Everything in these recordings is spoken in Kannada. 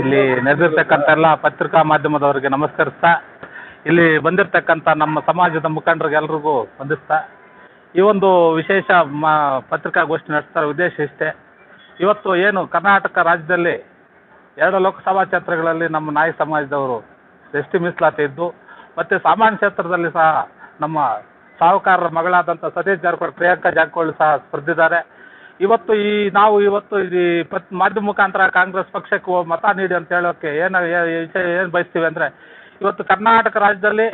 ಇಲ್ಲಿ ನೆರೆದಿರ್ತಕ್ಕಂಥ ಎಲ್ಲ ಪತ್ರಿಕಾ ಮಾಧ್ಯಮದವರಿಗೆ ನಮಸ್ಕರಿಸ್ತಾ, ಇಲ್ಲಿ ಬಂದಿರತಕ್ಕಂಥ ನಮ್ಮ ಸಮಾಜದ ಮುಖಂಡರಿಗೆ ಎಲ್ರಿಗೂ ವಂದಿಸ್ತಾ ಈ ಒಂದು ವಿಶೇಷ ಮ, ಪತ್ರಿಕಾಗೋಷ್ಠಿ ನಡೆಸ್ತಾರೆ ಉದ್ದೇಶ ಇಷ್ಟೇ. ಇವತ್ತು ಏನು ಕರ್ನಾಟಕ ರಾಜ್ಯದಲ್ಲಿ ಎರಡು ಲೋಕಸಭಾ ಕ್ಷೇತ್ರಗಳಲ್ಲಿ ನಮ್ಮ ನಾಯಿ ಸಮಾಜದವರು ಎಸ್ ಟಿ ಮೀಸಲಾತಿ ಇದ್ದು, ಮತ್ತು ಸಾಮಾನ್ಯ ಕ್ಷೇತ್ರದಲ್ಲಿ ಸಹ ನಮ್ಮ ಸಾಹುಕಾರರ ಮಗಳಾದಂಥ ಸತೀಶ್ ಜಾರಕಿಹೊಳಿ, ಪ್ರಿಯಾಂಕಾ ಜಾರಕಿಹೊಳಿ ಸಹ ಸ್ಪರ್ಧಿದ್ದಾರೆ. ಇವತ್ತು ಈ ನಾವು ಇವತ್ತು ಈ ಮಾಧ್ಯಮ ಮುಖಾಂತರ ಕಾಂಗ್ರೆಸ್ ಪಕ್ಷಕ್ಕೆ ಮತ ನೀಡಿ ಅಂತ ಹೇಳೋಕ್ಕೆ ಏನು ವಿಷಯ ಏನು ಬಯಸ್ತೀವಿ ಅಂದರೆ ಇವತ್ತು ಕರ್ನಾಟಕ ರಾಜ್ಯದಲ್ಲಿ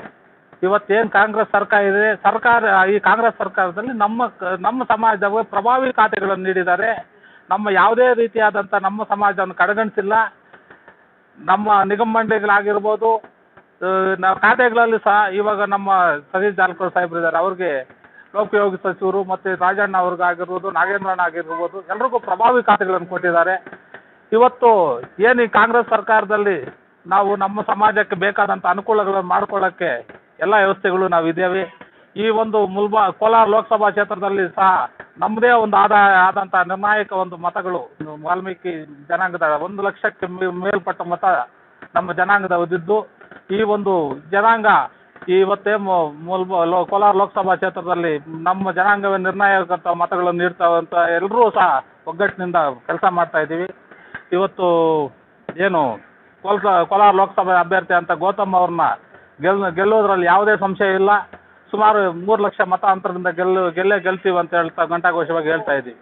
ಇವತ್ತೇನು ಕಾಂಗ್ರೆಸ್ ಸರ್ಕಾರ ಇದೆ, ಸರ್ಕಾರ ಈ ಕಾಂಗ್ರೆಸ್ ಸರ್ಕಾರದಲ್ಲಿ ನಮ್ಮ ನಮ್ಮ ಸಮಾಜದ ಪ್ರಭಾವಿ ಖಾತೆಗಳನ್ನು ನೀಡಿದ್ದಾರೆ. ನಮ್ಮ ಯಾವುದೇ ರೀತಿಯಾದಂಥ ನಮ್ಮ ಸಮಾಜವನ್ನು ಕಡೆಗಣಿಸಿಲ್ಲ. ನಮ್ಮ ನಿಗಮ ಮಂಡಳಿಗಳಾಗಿರ್ಬೋದು ನಾವು ಖಾತೆಗಳಲ್ಲಿ ಸಹ ಇವಾಗ ನಮ್ಮ ಸತೀಶ್ ಜಾರಕಿಹೊಳಿ ಸಾಹೇಬ್ರು ಇದ್ದಾರೆ ಅವ್ರಿಗೆ ಲೋಕೋಪಯೋಗಿ ಸಚಿವರು ಮತ್ತೆ ರಾಜಣ್ಣ ಅವ್ರಿಗಾಗಿರ್ಬೋದು ನಾಗೇಂದ್ರಣ್ಣ ಆಗಿರ್ಬೋದು, ಎಲ್ರಿಗೂ ಪ್ರಭಾವಿ ಖಾತೆಗಳನ್ನು ಕೊಟ್ಟಿದ್ದಾರೆ. ಇವತ್ತು ಏನು ಈ ಕಾಂಗ್ರೆಸ್ ಸರ್ಕಾರದಲ್ಲಿ ನಾವು ನಮ್ಮ ಸಮಾಜಕ್ಕೆ ಬೇಕಾದಂಥ ಅನುಕೂಲಗಳನ್ನು ಮಾಡ್ಕೊಳ್ಳೋಕ್ಕೆ ಎಲ್ಲ ವ್ಯವಸ್ಥೆಗಳು ನಾವು ಇದ್ದೇವೆ. ಈ ಒಂದು ಮುಲ್ಬಾ, ಕೋಲಾರ ಲೋಕಸಭಾ ಕ್ಷೇತ್ರದಲ್ಲಿ ಸಹ ನಮ್ಮದೇ ಒಂದು ಆದಾಯ ಆದಂಥ ನಿರ್ಣಾಯಕ ಒಂದು ಮತಗಳು ವಾಲ್ಮೀಕಿ ಜನಾಂಗದ ಒಂದು ಲಕ್ಷಕ್ಕೆ ಮೇಲ್ಪಟ್ಟ ಮತ ನಮ್ಮ ಜನಾಂಗದವದಿದ್ದು. ಈ ಒಂದು ಜನಾಂಗ ಇವತ್ತೇ ಮೂಲ ಕೋಲಾರ ಲೋಕಸಭಾ ಕ್ಷೇತ್ರದಲ್ಲಿ ನಮ್ಮ ಜನಾಂಗವೇ ನಿರ್ಣಾಯಕ ಮತಗಳನ್ನು ನೀಡ್ತಾವೆ ಅಂತ ಎಲ್ಲರೂ ಸಹ ಒಗ್ಗಟ್ಟಿನಿಂದ ಕೆಲಸ ಮಾಡ್ತಾ ಇದ್ದೀವಿ. ಇವತ್ತು ಏನು ಕೋಲಾರ ಲೋಕಸಭೆ ಅಭ್ಯರ್ಥಿ ಅಂತ ಗೌತಮ್ ಅವ್ರನ್ನ ಗೆಲ್ ಗೆಲ್ಲೋದ್ರಲ್ಲಿ ಯಾವುದೇ ಸಂಶಯ ಇಲ್ಲ. ಸುಮಾರು ಮೂರು ಲಕ್ಷ ಮತ ಅಂತರದಿಂದ ಗೆಲ್ಲು, ಗೆಲ್ಲೇ ಗೆಲ್ತೀವಿ ಅಂತ ಹೇಳ್ತಾ, ಘಂಟಾಘೋಷವಾಗಿ ಹೇಳ್ತಾ ಇದ್ದೀವಿ.